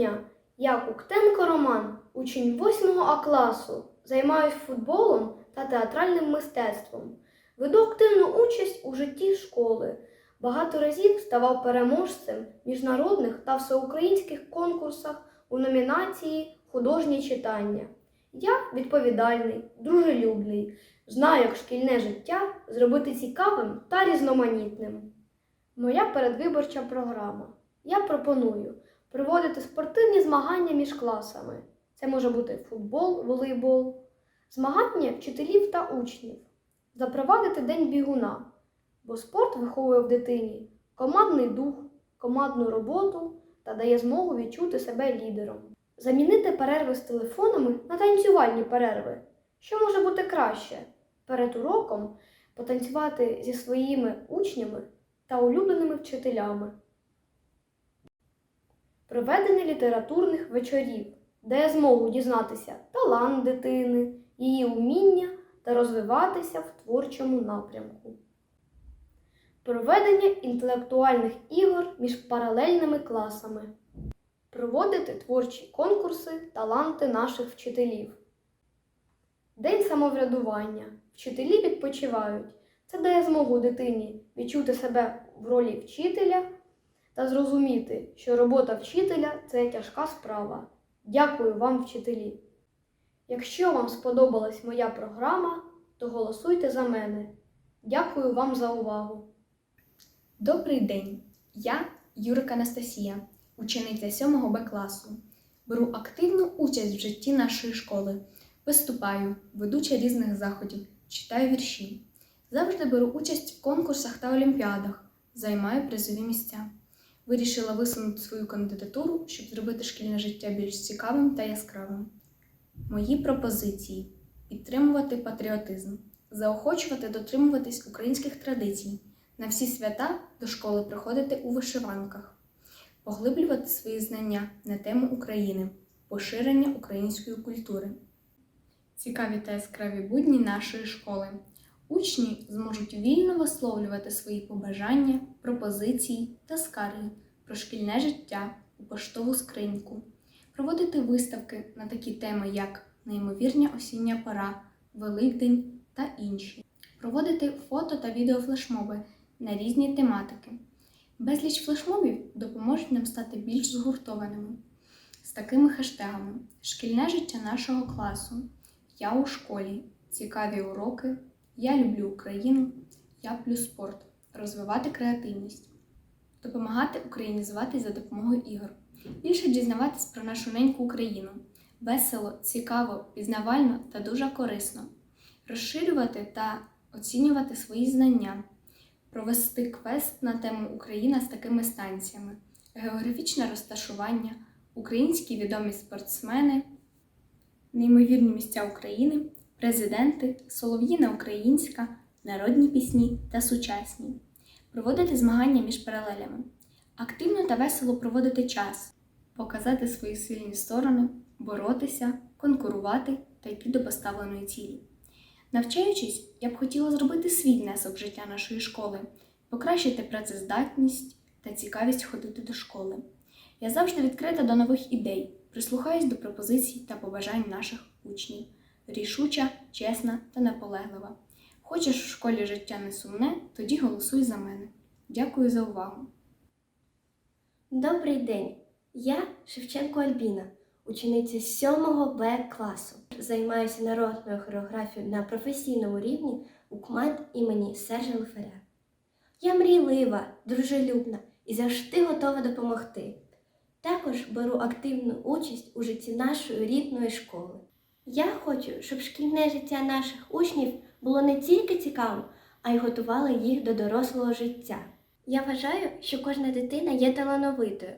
дня. Я Куктенко Роман, учень 8 А класу, займаюсь футболом та театральним мистецтвом. Веду активну участь у житті школи. Багато разів ставав переможцем міжнародних та всеукраїнських конкурсах у номінації Художні читання. Я відповідальний, дружелюбний, знаю, як шкільне життя зробити цікавим та різноманітним. Моя передвиборча програма. Я пропоную проводити спортивні змагання між класами. Це може бути футбол, волейбол, змагання вчителів та учнів, запровадити день бігуна, бо спорт виховує в дитині командний дух, командну роботу та дає змогу відчути себе лідером. Замінити перерви з телефонами на танцювальні перерви. Що може бути краще? Перед уроком потанцювати зі своїми учнями та улюбленими вчителями. Проведення літературних вечорів, дає змогу дізнатися талант дитини, її уміння та розвиватися в творчому напрямку. Проведення інтелектуальних ігор між паралельними класами. Проводити творчі конкурси таланти наших вчителів. День самоврядування. Вчителі відпочивають. Це дає змогу дитині відчути себе в ролі вчителя та зрозуміти, що робота вчителя це тяжка справа. Дякую вам, вчителі! Якщо вам сподобалась моя програма, то голосуйте за мене. Дякую вам за увагу! Добрий день! Я Юрик Анастасія, учениця 7 Б класу. Беру активну участь в житті нашої школи. Виступаю, ведуча різних заходів, читаю вірші. Завжди беру участь в конкурсах та олімпіадах, займаю призові місця. Вирішила висунути свою кандидатуру, щоб зробити шкільне життя більш цікавим та яскравим. Мої пропозиції: підтримувати патріотизм, заохочувати дотримуватись українських традицій, на всі свята до школи приходити у вишиванках, поглиблювати свої знання на тему України, поширення української культури. Цікаві та яскраві будні нашої школи. Учні зможуть вільно висловлювати свої побажання, пропозиції та скарги про шкільне життя у поштову скриньку, проводити виставки на такі теми, як неймовірня осіння пора, Великдень та інші, проводити фото та відеофлешмоби на різні тематики. Безліч флешмобів допоможуть нам стати більш згуртованими з такими хештегами: Шкільне життя нашого класу, Я у школі, цікаві уроки, Я люблю Україну, Я плюс спорт, розвивати креативність, допомагати українізуватись за допомогою ігор, більше дізнаватись про нашу неньку Україну. Весело, цікаво, пізнавально та дуже корисно, розширювати та оцінювати свої знання. Провести квест на тему Україна з такими станціями: географічне розташування, українські відомі спортсмени, неймовірні місця України, президенти, солов'їна українська, народні пісні та сучасні, проводити змагання між паралелями, активно та весело проводити час, показати свої сильні сторони, боротися, конкурувати та йти до поставленої цілі. Навчаючись, я б хотіла зробити свій внесок життя нашої школи, покращити працездатність та цікавість ходити до школи. Я завжди відкрита до нових ідей, прислухаюсь до пропозицій та побажань наших учнів. Рішуча, чесна та наполеглива. Хочеш в школі життя не сумне, тоді голосуй за мене. Дякую за увагу. Добрий день! Я Шевченко Альбіна, учениця 7 Б класу. Займаюся народною хореографією на професійному рівні у команд імені Сержа Леферя. Я мрійлива, дружелюбна і завжди готова допомогти. Також беру активну участь у житті нашої рідної школи. Я хочу, щоб шкільне життя наших учнів було не тільки цікавим, а й готувало їх до дорослого життя. Я вважаю, що кожна дитина є талановитою,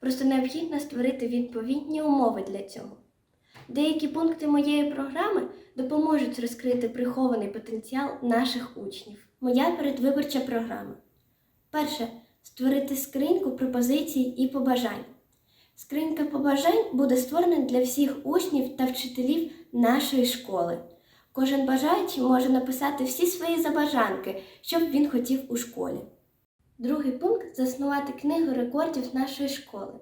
просто необхідно створити відповідні умови для цього. Деякі пункти моєї програми допоможуть розкрити прихований потенціал наших учнів. Моя передвиборча програма. Перше створити скриньку пропозицій і побажань. Скринька побажань буде створена для всіх учнів та вчителів нашої школи. Кожен бажаючий може написати всі свої забажанки, що б він хотів у школі. Другий пункт заснувати книгу рекордів нашої школи.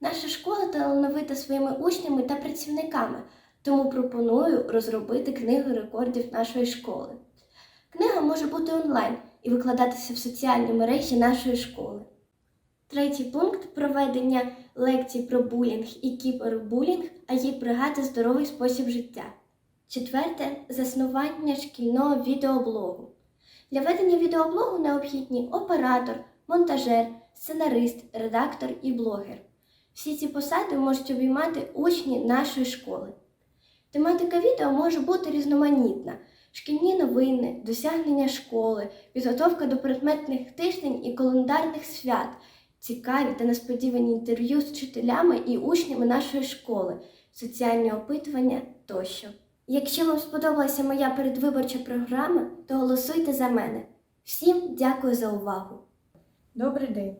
Наша школа талановита своїми учнями та працівниками, тому пропоную розробити книгу рекордів нашої школи. Книга може бути онлайн і викладатися в соціальні мережі нашої школи. Третій пункт проведення лекцій про булінг і кібербулінг, а їх бригати здоровий спосіб життя. Четверте заснування шкільного відеоблогу. Для ведення відеоблогу необхідні оператор, монтажер, сценарист, редактор і блогер. Всі ці посади можуть обіймати учні нашої школи. Тематика відео може бути різноманітна: шкільні новини, досягнення школи, підготовка до предметних тиждень і календарних свят, цікаві та несподівані інтерв'ю з вчителями і учнями нашої школи, соціальні опитування тощо. Якщо вам сподобалася моя передвиборча програма, то голосуйте за мене. Всім дякую за увагу! Добрий день.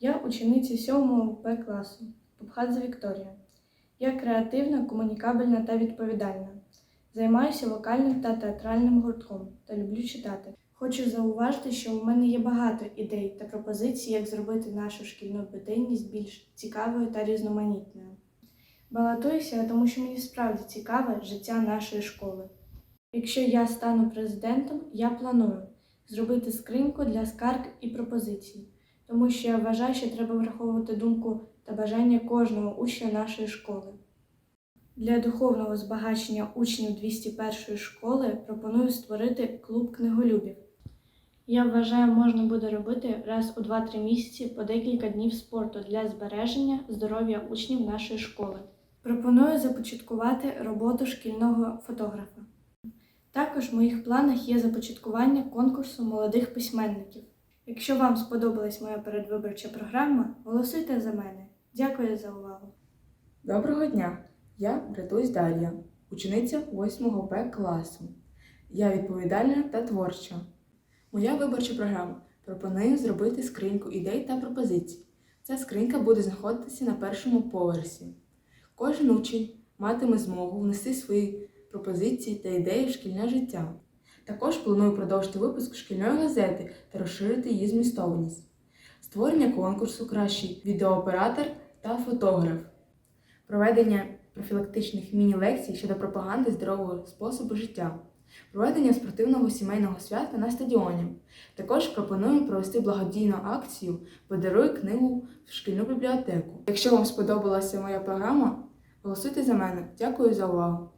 Я учениця 7 Б класу Пупхадзе Вікторія. Я креативна, комунікабельна та відповідальна. Займаюся вокальним та театральним гуртком та люблю читати. Хочу зауважити, що у мене є багато ідей та пропозицій, як зробити нашу шкільну буденність більш цікавою та різноманітною. Балотуюся, тому що мені справді цікаве життя нашої школи. Якщо я стану президентом, я планую зробити скриньку для скарг і пропозицій тому що я вважаю, що треба враховувати думку та бажання кожного учня нашої школи. Для духовного збагачення учнів 201 школи пропоную створити клуб книголюбів. Я вважаю, можна буде робити раз у 2-3 місяці по декілька днів спорту для збереження здоров'я учнів нашої школи. Пропоную започаткувати роботу шкільного фотографа. Також в моїх планах є започаткування конкурсу молодих письменників. Якщо вам сподобалась моя передвиборча програма, голосуйте за мене. Дякую за увагу. Доброго дня! Я Рятусь Дар'я, учениця 8 Б класу. Я відповідальна та творча. Моя виборча програма пропонує зробити скриньку ідей та пропозицій. Ця скринька буде знаходитися на першому поверсі. Кожен учень матиме змогу внести свої пропозиції та ідеї в шкільне життя. Також планую продовжити випуск шкільної газети та розширити її змістовність. Створення конкурсу Кращий відеооператор та фотограф. Проведення профілактичних міні-лекцій щодо пропаганди здорового способу життя. Проведення спортивного сімейного свята на стадіоні. Також пропоную провести благодійну акцію Подаруй книгу в шкільну бібліотеку. Якщо вам сподобалася моя програма, голосуйте за мене. Дякую за увагу!